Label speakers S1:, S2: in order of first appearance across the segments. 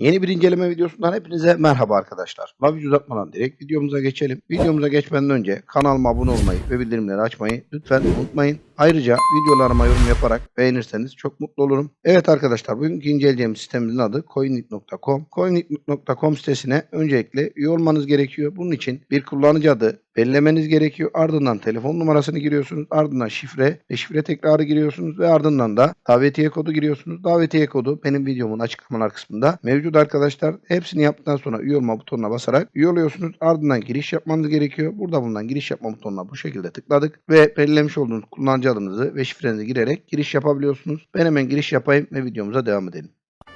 S1: Yeni bir inceleme videosundan hepinize merhaba arkadaşlar. Lafı uzatmadan direkt videomuza geçelim. Videomuza geçmeden önce kanalıma abone olmayı ve bildirimleri açmayı lütfen unutmayın. Ayrıca videolarıma yorum yaparak beğenirseniz çok mutlu olurum. Evet arkadaşlar bugünkü inceleyeceğimiz sitemizin adı coinlit.com. Coinlit.com sitesine öncelikle üye olmanız gerekiyor. Bunun için bir kullanıcı adı belirlemeniz gerekiyor. Ardından telefon numarasını giriyorsunuz. Ardından şifre ve şifre tekrarı giriyorsunuz ve ardından da davetiye kodu giriyorsunuz. Davetiye kodu benim videomun açıklamalar kısmında mevcut arkadaşlar. Hepsini yaptıktan sonra üye olma butonuna basarak üye oluyorsunuz. Ardından giriş yapmanız gerekiyor. Burada bulunan giriş yapma butonuna bu şekilde tıkladık ve belirlemiş olduğunuz kullanıcı adınızı ve şifrenizi girerek giriş yapabiliyorsunuz. Ben hemen giriş yapayım ve videomuza devam edelim.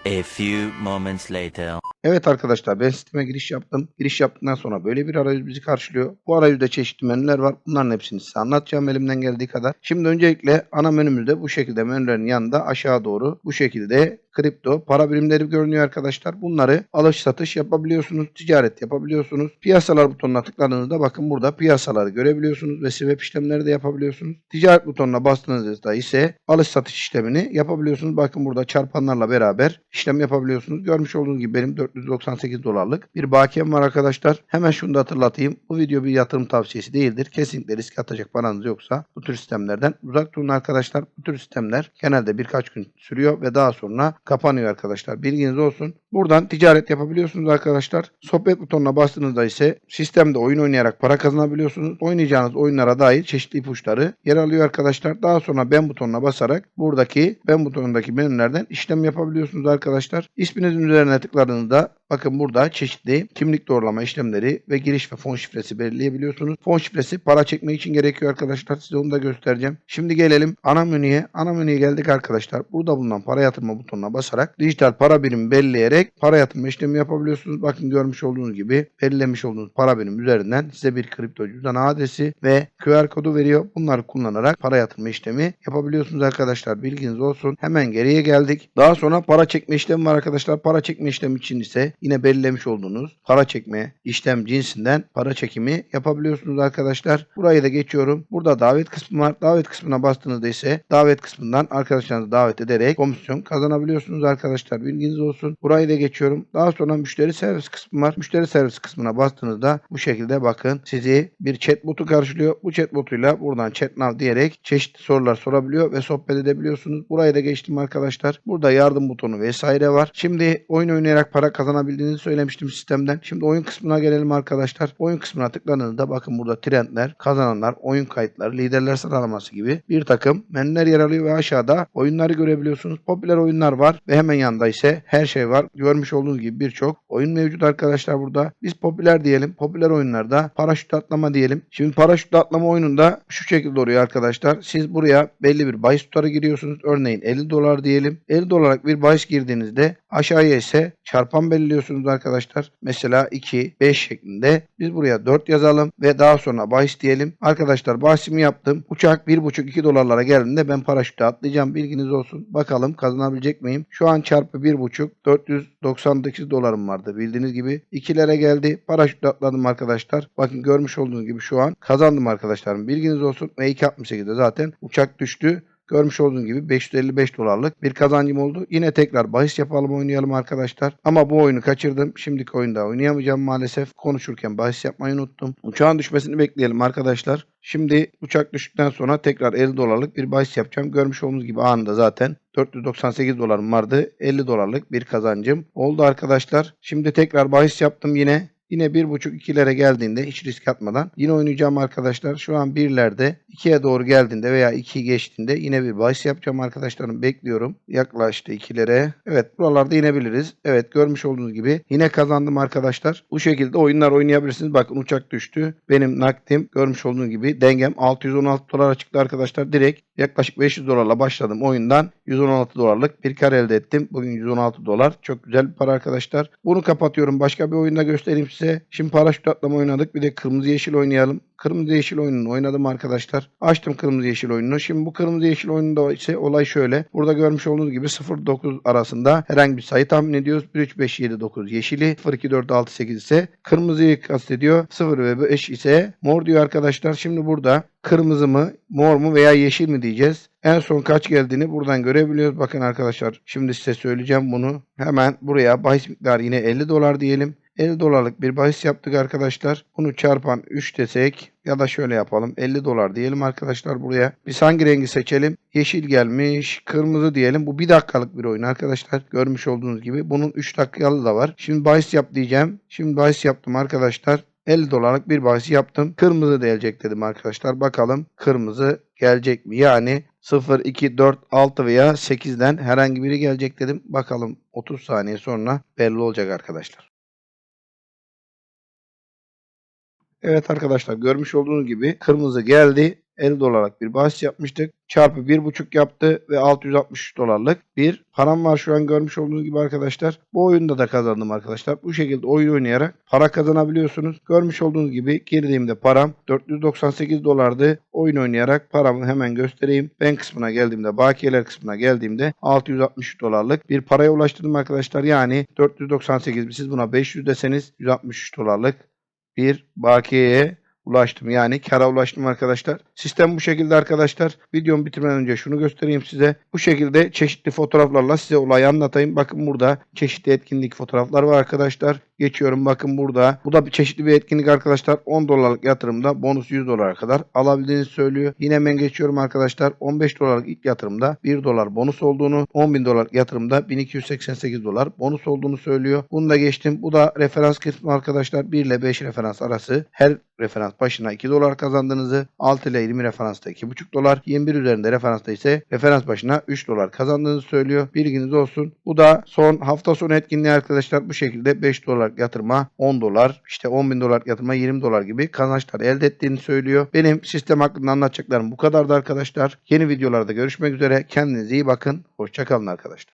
S2: A few moments later.
S1: Evet arkadaşlar ben sisteme giriş yaptım. Giriş yaptıktan sonra böyle bir arayüz bizi karşılıyor. Bu arayüzde çeşitli menüler var. Bunların hepsini size anlatacağım elimden geldiği kadar. Şimdi öncelikle ana menümüzde bu şekilde menülerin yanında aşağı doğru bu şekilde kripto para birimleri görünüyor arkadaşlar. Bunları alış satış yapabiliyorsunuz. Ticaret yapabiliyorsunuz. Piyasalar butonuna tıkladığınızda bakın burada piyasaları görebiliyorsunuz ve swap işlemleri de yapabiliyorsunuz. Ticaret butonuna bastığınızda ise alış satış işlemini yapabiliyorsunuz. Bakın burada çarpanlarla beraber işlem yapabiliyorsunuz. Görmüş olduğunuz gibi benim 498 dolarlık bir bakiyem var arkadaşlar. Hemen şunu da hatırlatayım. Bu video bir yatırım tavsiyesi değildir. Kesinlikle risk atacak paranız yoksa bu tür sistemlerden uzak durun arkadaşlar. Bu tür sistemler genelde birkaç gün sürüyor ve daha sonra kapanıyor arkadaşlar. Bilginiz olsun. Buradan ticaret yapabiliyorsunuz arkadaşlar. Sohbet butonuna bastığınızda ise sistemde oyun oynayarak para kazanabiliyorsunuz. Oynayacağınız oyunlara dair çeşitli ipuçları yer alıyor arkadaşlar. Daha sonra ben butonuna basarak buradaki ben butonundaki menülerden işlem yapabiliyorsunuz arkadaşlar. İsminizin üzerine tıkladığınızda bakın burada çeşitli kimlik doğrulama işlemleri ve giriş ve fon şifresi belirleyebiliyorsunuz. Fon şifresi para çekmek için gerekiyor arkadaşlar. Size onu da göstereceğim. Şimdi gelelim ana menüye. Ana menüye geldik arkadaşlar. Burada bulunan para yatırma butonuna basarak dijital para birimi belirleyerek para yatırma işlemi yapabiliyorsunuz. Bakın görmüş olduğunuz gibi belirlemiş olduğunuz para birimi üzerinden size bir kripto cüzdan adresi ve QR kodu veriyor. Bunları kullanarak para yatırma işlemi yapabiliyorsunuz arkadaşlar. Bilginiz olsun. Hemen geriye geldik. Daha sonra para çekme işlemi var arkadaşlar. Para çekme işlemi için ise yine belirlemiş olduğunuz para çekme işlem cinsinden para çekimi yapabiliyorsunuz arkadaşlar. Burayı da geçiyorum. Burada davet kısmı var. Davet kısmına bastığınızda ise davet kısmından arkadaşlarınızı davet ederek komisyon kazanabiliyorsunuz arkadaşlar. Bilginiz olsun. Burayı da geçiyorum. Daha sonra müşteri servis kısmı var. Müşteri servis kısmına bastığınızda bu şekilde bakın sizi bir chat botu karşılıyor. Bu chat botuyla buradan chat now diyerek çeşitli sorular sorabiliyor ve sohbet edebiliyorsunuz. Burayı da geçtim arkadaşlar. Burada yardım butonu vesaire var. Şimdi oyun oynayarak para kazanabildiğinizi söylemiştim sistemden. Şimdi oyun kısmına gelelim arkadaşlar. Oyun kısmına tıkladığınızda bakın burada trendler, kazananlar, oyun kayıtları, liderler sıralaması gibi bir takım menüler yer alıyor ve aşağıda oyunları görebiliyorsunuz. Popüler oyunlar var ve hemen yanında ise her şey var. Görmüş olduğunuz gibi birçok oyun mevcut arkadaşlar burada. Biz popüler diyelim. Popüler oyunlarda paraşüt atlama diyelim. Şimdi paraşüt atlama oyununda şu şekilde oluyor arkadaşlar. Siz buraya belli bir bahis tutarı giriyorsunuz. Örneğin 50 dolar diyelim. 50 dolarlık bir bahis girdiğinizde aşağıya ise çarpan belirliyorsunuz arkadaşlar. Mesela 2, 5 şeklinde. Biz buraya 4 yazalım ve daha sonra bahis diyelim. Arkadaşlar bahisimi yaptım. Uçak 1,5-2 dolarlara geldiğinde ben paraşütle atlayacağım. Bilginiz olsun. Bakalım kazanabilecek miyim? Şu an çarpı 1,5 498 dolarım vardı. Bildiğiniz gibi 2'lere geldi. Paraşütle atladım arkadaşlar. Bakın görmüş olduğunuz gibi şu an kazandım arkadaşlarım. Bilginiz olsun. Ve 2.68'de zaten uçak düştü. Görmüş olduğunuz gibi 555 dolarlık bir kazancım oldu. Yine tekrar bahis yapalım oynayalım arkadaşlar. Ama bu oyunu kaçırdım. Şimdiki oyunda oynayamayacağım maalesef. Konuşurken bahis yapmayı unuttum. Uçağın düşmesini bekleyelim arkadaşlar. Şimdi uçak düştükten sonra tekrar 50 dolarlık bir bahis yapacağım. Görmüş olduğunuz gibi anında zaten 498 dolarım vardı. 50 dolarlık bir kazancım oldu arkadaşlar. Şimdi tekrar bahis yaptım yine. Yine 1.5-2'lere geldiğinde hiç risk atmadan yine oynayacağım arkadaşlar. Şu an 1'lerde 2'ye doğru geldiğinde veya 2'yi geçtiğinde yine bir bahis yapacağım arkadaşlarım. Bekliyorum. Yaklaştı 2'lere. Evet buralarda inebiliriz. Evet görmüş olduğunuz gibi yine kazandım arkadaşlar. Bu şekilde oyunlar oynayabilirsiniz. Bakın uçak düştü. Benim nakdim görmüş olduğunuz gibi dengem 616 dolara çıktı arkadaşlar. Direkt yaklaşık 500 dolarla başladım oyundan. 116 dolarlık bir kar elde ettim. Bugün 116 dolar. Çok güzel bir para arkadaşlar. Bunu kapatıyorum. Başka bir oyunda göstereyim size. Şimdi paraşüt atlama oynadık. Bir de kırmızı yeşil oynayalım. Kırmızı yeşil oyununu oynadım arkadaşlar. Açtım kırmızı yeşil oyununu. Şimdi bu kırmızı yeşil oyununda ise olay şöyle. Burada görmüş olduğunuz gibi 0-9 arasında herhangi bir sayı tahmin ediyoruz. 1 3 5 7 9 yeşili 0 2 4 6 8 ise kırmızıyı kastediyor. 0 ve 5 ise mor diyor arkadaşlar. Şimdi burada kırmızı mı, mor mu veya yeşil mi diyeceğiz. En son kaç geldiğini buradan görebiliyoruz. Bakın arkadaşlar şimdi size söyleyeceğim bunu. Hemen buraya bahis miktarı yine 50 dolar diyelim. 50 dolarlık bir bahis yaptık arkadaşlar. Bunu çarpan 3 desek ya da şöyle yapalım. 50 dolar diyelim arkadaşlar buraya. Biz hangi rengi seçelim? Yeşil gelmiş. Kırmızı diyelim. Bu 1 dakikalık bir oyun arkadaşlar. Görmüş olduğunuz gibi. Bunun 3 dakikalı da var. Şimdi bahis yap diyeceğim. Şimdi bahis yaptım arkadaşlar. 50 dolarlık bir bahis yaptım. Kırmızı gelecek dedim arkadaşlar. Bakalım kırmızı gelecek mi? Yani 0, 2, 4, 6 veya 8'den herhangi biri gelecek dedim. Bakalım 30 saniye sonra belli olacak arkadaşlar. Evet arkadaşlar görmüş olduğunuz gibi kırmızı geldi. 50 dolarlık bir bahis yapmıştık. Çarpı 1.5 yaptı ve 663 dolarlık bir param var şu an görmüş olduğunuz gibi arkadaşlar. Bu oyunda da kazandım arkadaşlar. Bu şekilde oyun oynayarak para kazanabiliyorsunuz. Görmüş olduğunuz gibi girdiğimde param 498 dolardı. Oyun oynayarak paramı hemen göstereyim. Ben kısmına geldiğimde bakiyeler kısmına geldiğimde 663 dolarlık bir paraya ulaştırdım arkadaşlar. Yani 498 siz buna 500 deseniz 163 dolarlık bir bakiyeye ulaştım. Yani kara ulaştım arkadaşlar. Sistem bu şekilde arkadaşlar. Videomu bitirmeden önce şunu göstereyim size. Bu şekilde çeşitli fotoğraflarla size olayı anlatayım. Bakın burada çeşitli etkinlik fotoğraflar var arkadaşlar. Geçiyorum bakın burada. Bu da bir çeşitli bir etkinlik arkadaşlar. 10 dolarlık yatırımda bonus 100 dolara kadar alabildiğinizi söylüyor. Yine hemen geçiyorum arkadaşlar. 15 dolarlık ilk yatırımda 1 dolar bonus olduğunu, 10 bin dolarlık yatırımda 1288 dolar bonus olduğunu söylüyor. Bunu da geçtim. Bu da referans kısmı arkadaşlar. 1 ile 5 referans arası. Her referans başına 2 dolar kazandığınızı, 6 ile 20 referansta 2,5 dolar, 21 üzerinde referansta ise referans başına 3 dolar kazandığınızı söylüyor. Bilginiz olsun. Bu da son hafta sonu etkinliği arkadaşlar bu şekilde 5 dolar yatırma 10 dolar, işte 10 bin dolar yatırma 20 dolar gibi kazançlar elde ettiğini söylüyor. Benim sistem hakkında anlatacaklarım bu kadardı arkadaşlar. Yeni videolarda görüşmek üzere. Kendinize iyi bakın. Hoşçakalın arkadaşlar.